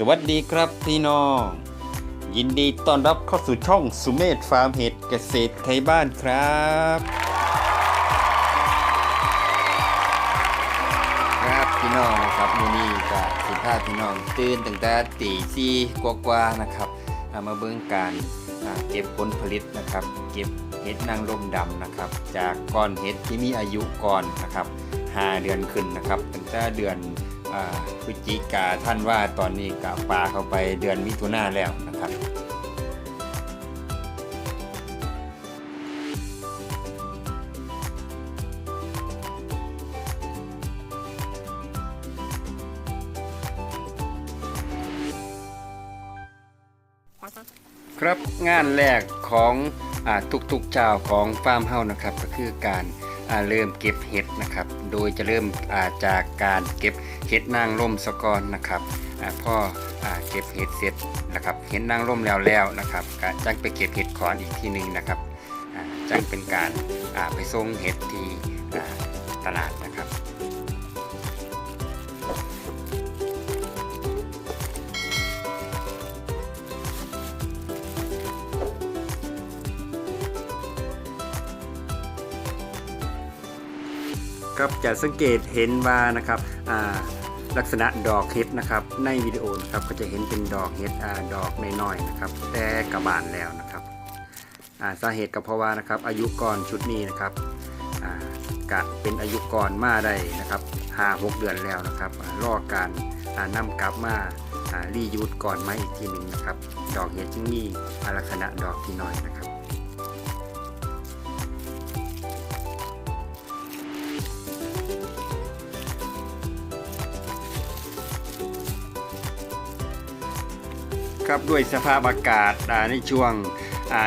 สวัสดีครับพี่น้อง ยินดีต้อนรับเข้าสู่ช่องสุเมธฟาร์มเห็ดเกษตรไทยบ้านครับ ครับพี่น้องนะครับมูนี่กับสิพาพี่น้องตื่นตั้งแต่ตีสี่กว่าๆนะครับอ่ามาเบิ่งการเก็บผลผลิตนะครับ เก็บเห็ดนางรมดำนะครับ จากก้อนเห็ดที่มีอายุก่อนนะครับ5เดือนขึ้นนะครับตั้งแต่เดือน พฤศจิกาท่านว่าตอนนี้กับปลาเข้าไปเดือนมิถุนาแล้วนะครับครับงานแรกของอทุกๆเจ้าของฟาร์มเฮานะครับ ก็คือการ เริ่มเก็บเห็ดนะครับ โดยจะเริ่มาจากการเก็บเห็ดนางร่มสะกอนนะครับอพออเก็บเห็ดเสร็จนะครับเห็ดนางร่มแล้วแล้วนะครับจังไปเก็บเห็ดขอนอีกทีหนึ่งนะครับจังเป็นการาไปส่งเห็ดที่ตลาดนะครับ ครับจะสังเกตเห็นว่านะครับลักษณะดอกเห็ดนะครับในวิดีโอนะครับก็จะเห็นเป็นดอกเห็ดอดอกน้อยๆนะครับ แต่กระบานแล้วนะครับาสาเหตุก็เพราะว่านะครับอายุก่อนชุดนี้นะครับกะเป็นอายุก่อนมาได้นะครับหาหกเดือนแล้วนะครับรอการอ่านำกลับมารียูดก่อนมาอีกทีหนึ่งนะครับ ดอกเห็ดจึงมีอ่ลักษณะดอกที่น้อยนะครับ ครับด้วยสภาพอากาศในช่วง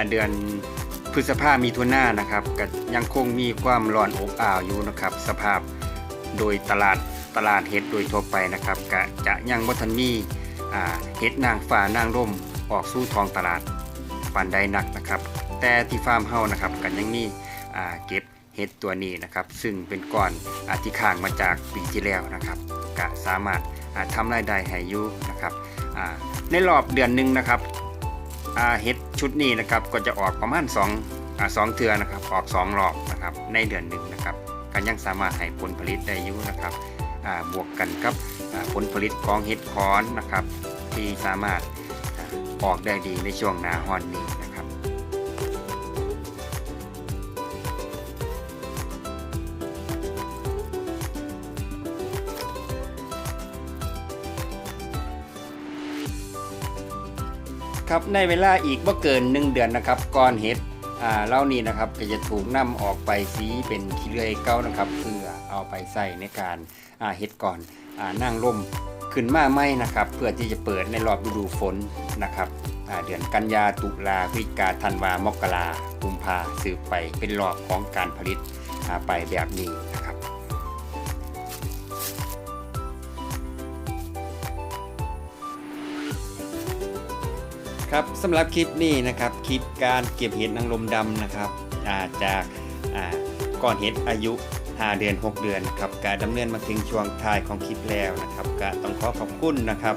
เดือนพฤษภามีทุนานะครับก็ยังคงมีความร้อนอบอ้าวอยู่นะครับ สภาพโดยตลาดตลาดเห็ดโดยทั่วไปนะครับก็จะยังบ่ทันมีเห็ดนางฟ้านางร่มออกสู่ท้องตลาดปานใดหนักนะครับ แต่ที่ฟาร์มเฮานะครับก็ยังมีเก็บ เห็ดตัวนี้นะครับ ซึ่งเป็นก้อนอาที่ข้างมาจากปีที่แล้วนะครับก็สามารถทำรายได้ให้อยู่นะครับในรอบเดือนหนึ่งนะครับเห็ดชุดนี้นะครับก็จะออกประมาณ2อ่าสองเทือนะครับออก2รอบนะครับในเดือนหนึ่งนะครับก็ยังสามารถให้ผลผลิตได้อยู่นะครับบวกกันกับผลผลิตของเห็ดคอนนะครับที่สามารถออกได้ดีในช่วงหนาฮอนนี้ ครับในเวลาอีกว่าเกิน1เดือนนะครับก้อนเห็ดอ่าเล่านี้นะครับก็จะถูกนำออกไปสีเป็นขี้เลื่อยเก้านะครับเพื่อเอาไปใส่ในการอ่าเห็ดก่อนอ่านั่งร่มขึ้นมาไหมนะครับ เพื่อที่จะเปิดในรอบฤดูฝนนะครับอ่าเดือนกันยาตุลาพฤศจิกาธันวามกรากุมภาสืบไปเป็นรอบของการผลิตอ่าไปแบบนี้นะครับ ครับสำหรับคลิปนี้นะครับคลิปการเก็บเห็ดนางรมดำนะครับาจากาก่อนเห็ดอายุ 5 เดือน 6 เดือนครับการดำเนินมาถึงช่วงท้ายของคลิปแล้วนะครับก็ต้องขอขอบคุณนะครับ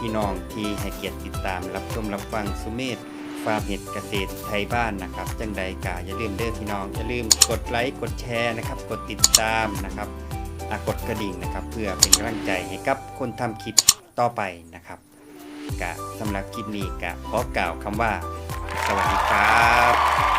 พี่น้องที่ให้เกียรติติดตามรับชมรับฟังสุเมธฟาร์มเห็ดเกษตรไทยบ้านนะครับจังใดกาอย่าลืมเด้อพี่น้องอย่าลืมกดไลค์กดแชร์นะครับกดติดตามนะครับกดกระดิ่งนะครับ เพื่อเป็นกำลังใจให้กับคนทำคลิปต่อไปนะครับ กะสำหรับคลิปนี้กะขอกล่าวคำว่า สวัสดีครับ